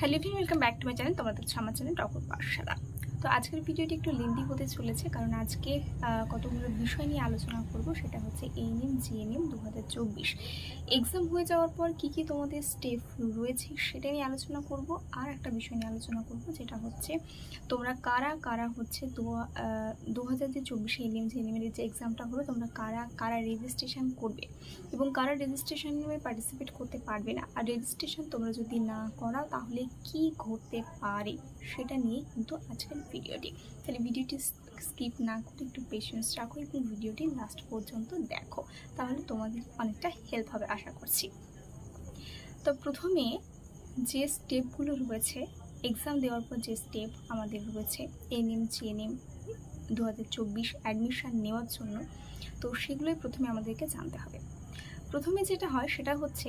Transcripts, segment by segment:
Hello everyone welcome back to my channel তোমাদের আমার channel টপর পাঠশালা তো আজকের ভিডিওটি একটু লেন্দি হতে চলেছে, কারণ আজকে কতগুলো বিষয় নিয়ে আলোচনা করব সেটা হচ্ছে এএনএম জিএনএম দু হাজার চব্বিশ। এক্সাম হয়ে যাওয়ার পর কী কী তোমাদের স্টেপ রয়েছে সেটা নিয়ে আলোচনা করব, আর একটা বিষয় নিয়ে আলোচনা করব যেটা হচ্ছে তোমরা কারা কারা হচ্ছে দু হাজার যে চব্বিশে এনএম জিএনএমের যে এক্সামটা হলো তোমরা কারা কারা রেজিস্ট্রেশন করবে এবং কারা রেজিস্ট্রেশনে পার্টিসিপেট করতে পারবে না। আর রেজিস্ট্রেশন তোমরা যদি না করাও, তাহলে কি ঘটতে পারে সেটা নিয়ে কিন্তু আজকের ভিডিওটি। তাহলে ভিডিওটি স্কিপ না করে একটু পেশেন্স রাখো এবং ভিডিওটি লাস্ট পর্যন্ত দেখো। তাহলে তোমাদের অনেকটা হেল্প হবে আশা করছি। তো প্রথমে যে স্টেপগুলো রয়েছে এক্সাম দেওয়ার পর যে স্টেপ আমাদের রয়েছে এনএম জিএনএম দু হাজার চব্বিশ অ্যাডমিশান নেওয়ার জন্য, তো সেগুলোই প্রথমে আমাদেরকে জানতে হবে। প্রথমে যেটা হয় সেটা হচ্ছে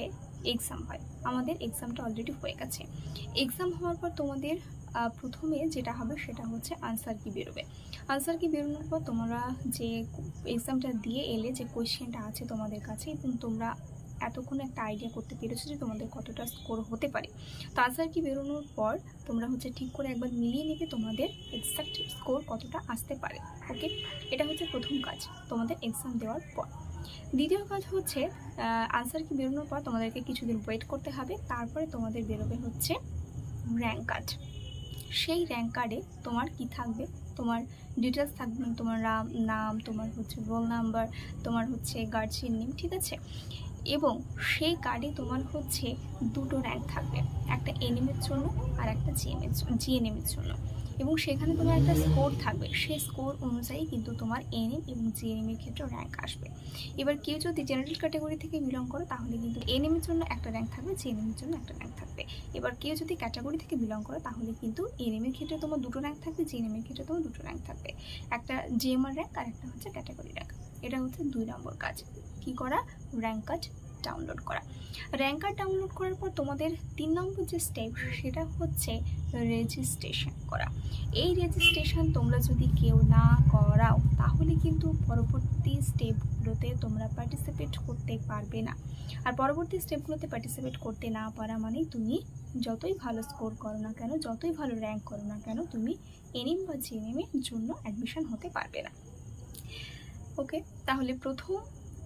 এক্সাম হয়। আমাদের এক্সামটা অলরেডি হয়ে গেছে। এক্সাম হওয়ার পর তোমাদের প্রথমে যেটা হবে সেটা হচ্ছে আনসার কি বেরোবে। আনসার কি বেরোনোর পর তোমরা যে এক্সামটা দিয়ে এলে, যে কোয়েশ্চেনটা আছে তোমাদের কাছে এবং তোমরা এতক্ষণ একটা আইডিয়া করতে পেরেছ যে তোমাদের কতটা স্কোর হতে পারে। তো আনসার কি বেরোনোর পর তোমরা হচ্ছে ঠিক করে একবার মিলিয়ে নেবে তোমাদের এক্সাক্ট স্কোর কতটা আসতে পারে। ওকে এটা হচ্ছে প্রথম কাজ তোমাদের এক্সাম দেওয়ার পর। দ্বিতীয় কাজ হচ্ছে আনসার কি বেরোনোর পর তোমাদেরকে কিছুদিন ওয়েট করতে হবে। তারপরে তোমাদের বেরোবে হচ্ছে র্যাঙ্ক কার্ড সেই র্যাঙ্ক কার্ডে তোমার কি থাকবে? তোমার ডিটেলস থাকবে তোমার নাম, তোমার হচ্ছে রোল নাম্বার তোমার হচ্ছে গার্জিয়ান নেম ঠিক আছে? এবং সেই কার্ডে তোমার হচ্ছে দুটো র্যাঙ্ক থাকবে, একটা এনএমের জন্য আর একটা জিএমএর জিএনএমের জন্য। এবং সেখানে তোমার একটা স্কোর থাকবে। সেই স্কোর অনুযায়ী কিন্তু তোমার এনএম এবং জিএনএম এর ক্ষেত্রে র্যাঙ্ক আসবে। এবার কেউ যদি জেনারেল ক্যাটাগরি থেকে বিলং করো, তাহলে কিন্তু এনএম এর জন্য একটা র্যাঙ্ক থাকবে জিএনএম এর জন্য একটা র্যাঙ্ক থাকবে। এবার কেউ যদি ক্যাটাগরি থেকে বিলং করো, তাহলে কিন্তু এনএম এর ক্ষেত্রে তোমার দুটো র্যাঙ্ক থাকবে জিএনএম এর ক্ষেত্রে তোমার দুটো র্যাঙ্ক থাকবে। একটা জিএমআর র্যাঙ্ক আর একটা হচ্ছে ক্যাটাগরি র্যাঙ্ক এটা হচ্ছে দুই নম্বর কাজ। কি করা? র্যাঙ্ক কার্ড ডাউনলোড করা। র্যাঙ্ক কার্ড ডাউনলোড করার পর তোমাদের তিন নম্বর যে স্টেপ সেটা হচ্ছে রেজিস্ট্রেশন করা। এই রেজিস্ট্রেশন তোমরা যদি কেউ না করাও, তাহলে কিন্তু পরবর্তী স্টেপগুলোতে তোমরা পার্টিসিপেট করতে পারবে না। আর পরবর্তী স্টেপগুলোতে পার্টিসিপেট করতে না পারা মানেই তুমি যতই ভালো স্কোর করো না কেন, যতই ভালো র্যাঙ্ক করো না কেন, তুমি এনএম বা জিএনএম এর জন্য অ্যাডমিশন হতে পারবে না। ওকে তাহলে প্রথম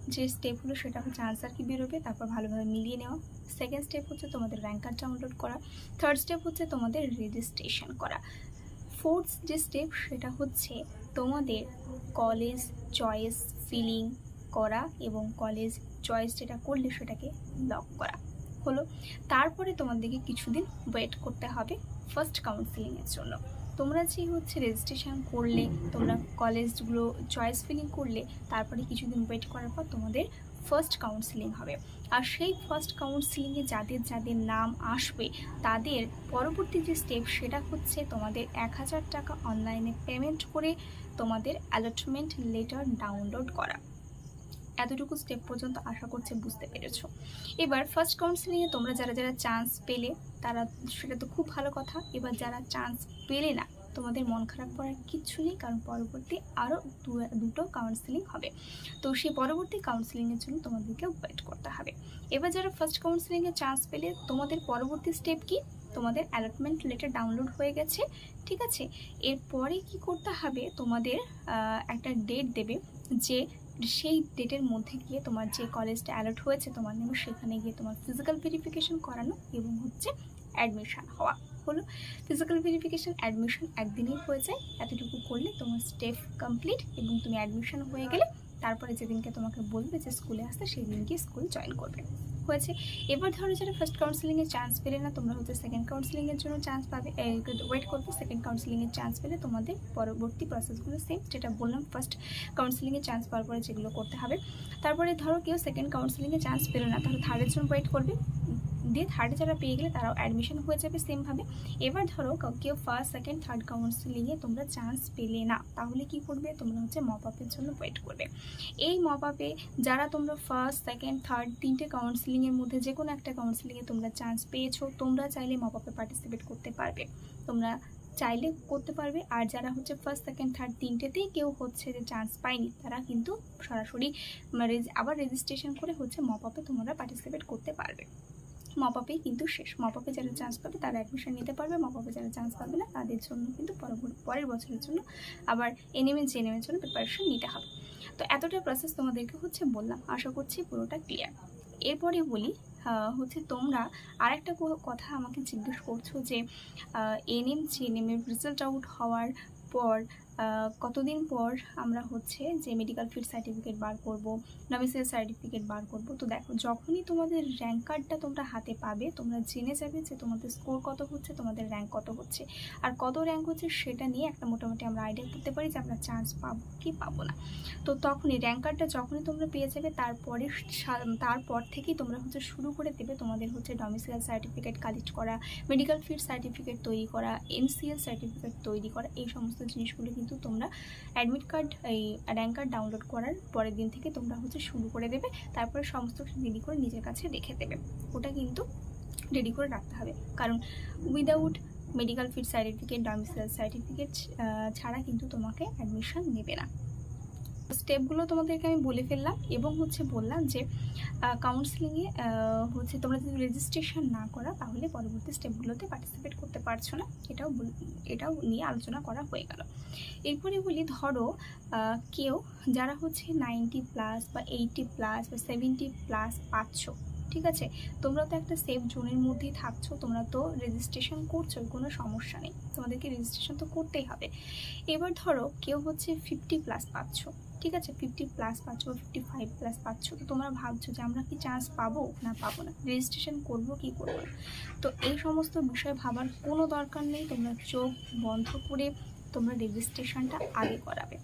যে স্টেপ সেটা হচ্ছে আনসার কি বেরোবে, তারপর ভালোভাবে মিলিয়ে নেওয়া। সেকেন্ড স্টেপ হচ্ছে তোমাদের র্যাঙ্ক কার্ড ডাউনলোড করা। থার্ড স্টেপ হচ্ছে তোমাদের রেজিস্ট্রেশন করা। ফোর্থ যে স্টেপ সেটা হচ্ছে তোমাদের কলেজ চয়েস ফিলিং করা এবং কলেজ চয়েস যেটা করলে সেটাকে লক করা। হলো। তারপরে তোমাদেরকে কিছুদিন ওয়েট করতে হবে ফার্স্ট কাউন্সিলিংয়ের জন্য। তোমরা যে হচ্ছে রেজিস্ট্রেশন করলে, তোমরা কলেজগুলো চয়েস ফিলিং করলে, তারপরে কিছুদিন ওয়েট করার পর তোমাদের ফার্স্ট কাউন্সিলিং হবে। আর সেই ফার্স্ট কাউন্সিলিংয়ে যাদের যাদের নাম আসবে, তাদের পরবর্তী যে স্টেপ সেটা হচ্ছে তোমাদের এক হাজার টাকা অনলাইনে পেমেন্ট করে তোমাদের অ্যালটমেন্ট লেটার ডাউনলোড করা। এতটুকু স্টেপ পর্যন্ত আশা করছে বুঝতে পেরেছ। এবার ফার্স্ট কাউন্সিলিংয়ে তোমরা যারা যারা চান্স পেলে, তারা সেটা তো খুব ভালো কথা। এবার যারা চান্স পেলে না, তোমাদের মন খারাপ করার কিচ্ছু নেই, কারণ পরবর্তী আরও দুটো কাউন্সিলিং হবে। তো সেই পরবর্তী কাউন্সিলিংয়ের জন্য তোমাদেরকে ওয়েট করতে হবে। এবার যারা ফার্স্ট কাউন্সিলিংয়ে চান্স পেলে, তোমাদের পরবর্তী স্টেপ কি? তোমাদের অ্যালটমেন্ট লেটার ডাউনলোড হয়ে গেছে, ঠিক আছে? এরপরে কি করতে হবে? তোমাদের একটা ডেট দেবে যে সেই ডেটের মধ্যে গিয়ে তোমার যে কলেজটা অ্যালার্ট হয়েছে তোমার নিয়ে, সেখানে গিয়ে তোমার ফিজিক্যাল ভেরিফিকেশন করানো এবং হচ্ছে অ্যাডমিশান হওয়া। হলো ফিজিক্যাল ভেরিফিকেশান অ্যাডমিশন একদিনেই হয়ে যায়। এতটুকু করলে তোমার স্টেপ কমপ্লিট এবং তুমি অ্যাডমিশন হয়ে গেলে, তারপরে যেদিনকে তোমাকে বলবে যে স্কুলে আসতে সেই দিনকে স্কুল জয়েন করবে। হয়েছে। এবার ধরো যারা ফার্স্ট কাউন্সিলিংয়ে চান্স পেলে না, তোমরা হচ্ছে সেকেন্ড কাউন্সেলিংয়ের জন্য চান্স পাবে। ওয়েট করবে সেকেন্ড কাউন্সিলিংয়ের চান্স পেলে তোমাদের পরবর্তী প্রসেসগুলো সেম যেটা বললাম ফার্স্ট কাউন্সেলিংয়ে চান্স পাওয়ার পরে যেগুলো করতে হবে। তারপরে ধরো কেউ সেকেন্ড কাউন্সেলিংয়ে চান্স পেল না, তাহলে থার্ডের জন্য ওয়েট করবে। দিয়ে থার্ডে যারা পেয়ে গেলে তারাও অ্যাডমিশন হয়ে যাবে সেমভাবে এবার ধরো কেউ ফার্স্ট সেকেন্ড থার্ড কাউন্সিলিংয়ে তোমরা চান্স পেলে না, তাহলে কি করবে? তোমরা হচ্ছে মপ আপের জন্য ওয়েট করবে। এই মপ আপে যারা তোমরা ফার্স্ট সেকেন্ড থার্ড তিনটে কাউন্সিলিংয়ের মধ্যে যে কোনো একটা কাউন্সিলিংয়ে তোমরা চান্স পেয়েছ, তোমরা চাইলে মপ আপে পার্টিসিপেট করতে পারবে। তোমরা চাইলে করতে পারবে, আর যারা হচ্ছে ফার্স্ট সেকেন্ড থার্ড তিনটেতেই কেউ হচ্ছে যে চান্স পায়নি, তারা কিন্তু সরাসরি মানে আবার রেজিস্ট্রেশন করে হচ্ছে মপ আপে তোমরা পার্টিসিপেট করতে পারবে। মপাপে কিন্তু শেষ। মপাপে যারা চান্স পাবে তারা অ্যাডমিশন নিতে পারবে মপাপে যারা চান্স পাবে না তাদের জন্য কিন্তু পরবর্তী পরের বছরের জন্য আবার এনএমএ জেএনএমের জন্য প্রিপারেশন নিতে হবে। তো এতটা প্রসেস তোমাদেরকে হচ্ছে বললাম। আশা করছি পুরোটা ক্লিয়ার এরপরে বলি হচ্ছে তোমরা আরেকটা কো- কথা আমাকে জিজ্ঞেস করছ যে এনএম জেএনএমের রেজাল্ট আউট হওয়ার পর কতদিন পর আমরা হচ্ছে যে মেডিকেল ফিল্ড সার্টিফিকেট বার করব নমিসিয়াল সার্টিফিকেট বার করব? তো দেখো, যখনই তোমাদের র্যাঙ্ক কার্ডটা তোমরা হাতে পাবে, তোমরা জেনে যাবে যে তোমাদের স্কোর কত হচ্ছে, তোমাদের র্যাঙ্ক কত হচ্ছে। আর কত র্যাঙ্ক হচ্ছে সেটা নিয়ে একটা মোটামুটি আমরা আইডিয়া করতে পারি যে আমরা চান্স পাবো কি পাবো না। তো তখনই র্যাঙ্ক কার্ডটা যখনই তোমরা পেয়ে যাবে, তারপরে তারপর থেকেই তোমরা হচ্ছে শুরু করে দেবে তোমাদের হচ্ছে ডমিসিয়াল সার্টিফিকেট কালেক্ট করা মেডিকেল ফিল্ড সার্টিফিকেট তৈরি করা এনসিএল সার্টিফিকেট তৈরি করা, এই সমস্ত জিনিসগুলো কিন্তু তোমরা অ্যাডমিট কার্ড এই র্যাঙ্ক কার্ড ডাউনলোড করার পরের দিন থেকে তোমরা হচ্ছে শুরু করে দেবে। তারপরে সমস্ত রেডি করে নিজের কাছে রেখে দেবে। ওটা কিন্তু রেডি করে রাখতে হবে। কারণ without medical fit certificate domicile certificate ছাড়া কিন্তু তোমাকে অ্যাডমিশন নেবে না। স্টেপগুলো তোমাদেরকে আমি বলে ফেললাম এবং হচ্ছে বললাম যে কাউন্সিলিংয়ে হচ্ছে তোমরা যদি রেজিস্ট্রেশন না করা তাহলে পরবর্তী স্টেপগুলোতে পার্টিসিপেট করতে পারছ না। এটাও এটাও নিয়ে আলোচনা করা হয়ে গেল। এরপরে বলি, ধরো কেউ যারা হচ্ছে নাইনটি প্লাস বা এইটি প্লাস বা সেভেন্টি প্লাস পাচ্ছ, ঠিক আছে? তোমরা তো একটা সেফ জোনের মধ্যেই থাকছো, তোমরা তো রেজিস্ট্রেশন করছ কোনো সমস্যা নেই। তোমাদেরকে রেজিস্ট্রেশন তো করতেই হবে। এবার ধরো, কেউ হচ্ছে ফিফটি প্লাস পাচ্ছ। ঠিক আছে ফিফটি প্লাস পাচ্ছ বা ফিফটি ফাইভ প্লাস পাচ্ছ, তো তোমরা ভাবছ যে আমরা কি চান্স পাবো না পাবো না? রেজিস্ট্রেশন করব কি করব তো এই সমস্ত বিষয় ভাবার কোনো দরকার নেই, তোমরা চোখ বন্ধ করে তোমরা রেজিস্ট্রেশনটা আগে করাবে।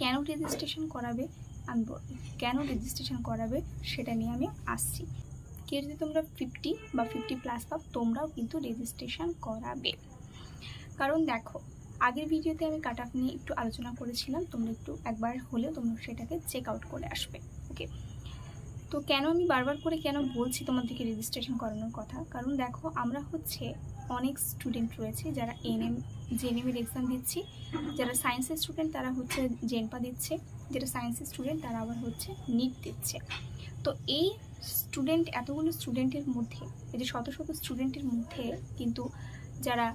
কেন রেজিস্ট্রেশন করাবে? আমি কেন রেজিস্ট্রেশন করাবে সেটা নিয়ে আমি আসছি। কেউ যদি তোমরা ফিফটি বা ফিফটি প্লাস পাও, তোমরাও কিন্তু রেজিস্ট্রেশন করাবে। কারণ দেখো আগের ভিডিওতে আমি কাট অফ নিয়ে একটু আলোচনা করেছিলাম, তোমরা একটু একবার হলেও তোমরা সেটাকে চেক আউট করে আসবে ওকে তো কেন আমি বারবার করে কেন বলছি তোমাদেরকে রেজিস্ট্রেশন করানোর কথা? কারণ দেখো, আমরা হচ্ছে অনেক স্টুডেন্ট রয়েছে যারা এনএম জেএনএমের এক্সাম দিচ্ছি, যারা সায়েন্সের স্টুডেন্ট তারা হচ্ছে জেনপা দিচ্ছে যেটা সায়েন্সের স্টুডেন্ট তারা আবার হচ্ছে নিট দিচ্ছে। তো এই স্টুডেন্ট এতগুলো স্টুডেন্টের মধ্যে, এই যে শত শত স্টুডেন্টের মধ্যে কিন্তু যারা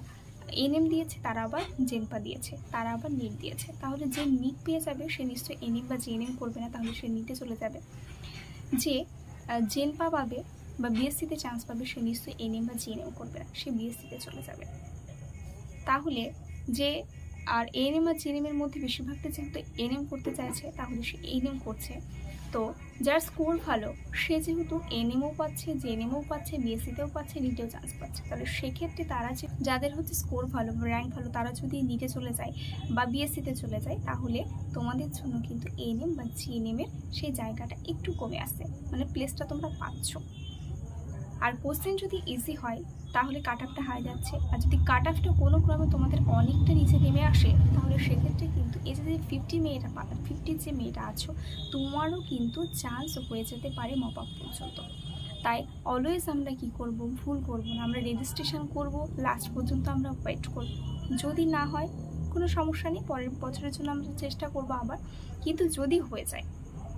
এনএম দিয়েছে, তারা আবার জেনপা দিয়েছে, তারা আবার নিট দিয়েছে। তাহলে যে নিট পেয়ে যাবে, সে নিশ্চয়ই এনএম বা জেএনএম করবে না, তাহলে সে নিটে চলে যাবে। যে জেনপা পাবে বা বিএসসিতে চান্স পাবে, সে নিশ্চয়ই এনএম বা জিএনএম করবে না, সে বিএসসিতে চলে যাবে। তাহলে যে, আর এএনএম আর জিএনএম এর মধ্যে বেশিরভাগটা যেহেতু এনএম করতে চাইছে, তাহলে সে এএনএম করছে। তো যার স্কোর ভালো, সে যেহেতু এনএমও পাচ্ছে জেএনএমও পাচ্ছে বিএসসিতেও পাচ্ছে নিটেও চান্স পাচ্ছে, তাহলে সেক্ষেত্রে তারা যে, যাদের হচ্ছে স্কোর ভালো র্যাঙ্ক ভালো, তারা যদি নিটে চলে যায় বা বিএসসিতে চলে যায়, তাহলে তোমাদের জন্য কিন্তু এনএম বা জিএনএমের সেই জায়গাটা একটু কমে আসে। মানে প্লেসটা তোমরা পাচ্ছ। আর কোশ্চেন যদি ইজি হয়, তাহলে কাট অফটা হাই যাচ্ছে। আর যদি কাট অফটা কোনো ক্রমে তোমাদের অনেকটা নিচে নেমে আসে, তাহলে সেক্ষেত্রে কিন্তু এই যে ফিফটি মেয়েটা ফিফটির যে মেয়েটা আছো, তোমারও কিন্তু চান্স হয়ে যেতে পারে মপ আপ পর্যন্ত। তাই অলওয়েজ আমরা কি করব? ভুল করব না। আমরা রেজিস্ট্রেশন করব লাস্ট পর্যন্ত আমরা ওয়েট করব। যদি না হয়, কোনো সমস্যা নেই, পরের বছরের জন্য আমরা চেষ্টা করব আবার। কিন্তু যদি হয়ে যায়,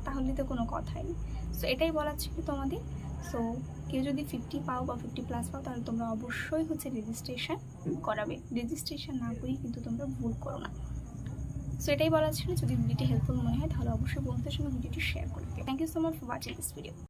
তাহলে তো কোনো কথাই নেই। সো এটাই বলার ছিল তোমাদের। সো কেউ যদি ফিফটি পাও বা ফিফটি প্লাস পাও তাহলে তোমরা অবশ্যই হচ্ছে রেজিস্ট্রেশন করাবে। রেজিস্ট্রেশন না করেই কিন্তু তোমরা ভুল করো না। সো এটাই বলার ছিল। যদি ভিডিওটি হেল্পফুল মনে হয় তাহলে অবশ্যই বন্ধুদের সঙ্গে ভিডিওটি শেয়ার করে দিও। Thank you so much for watching this video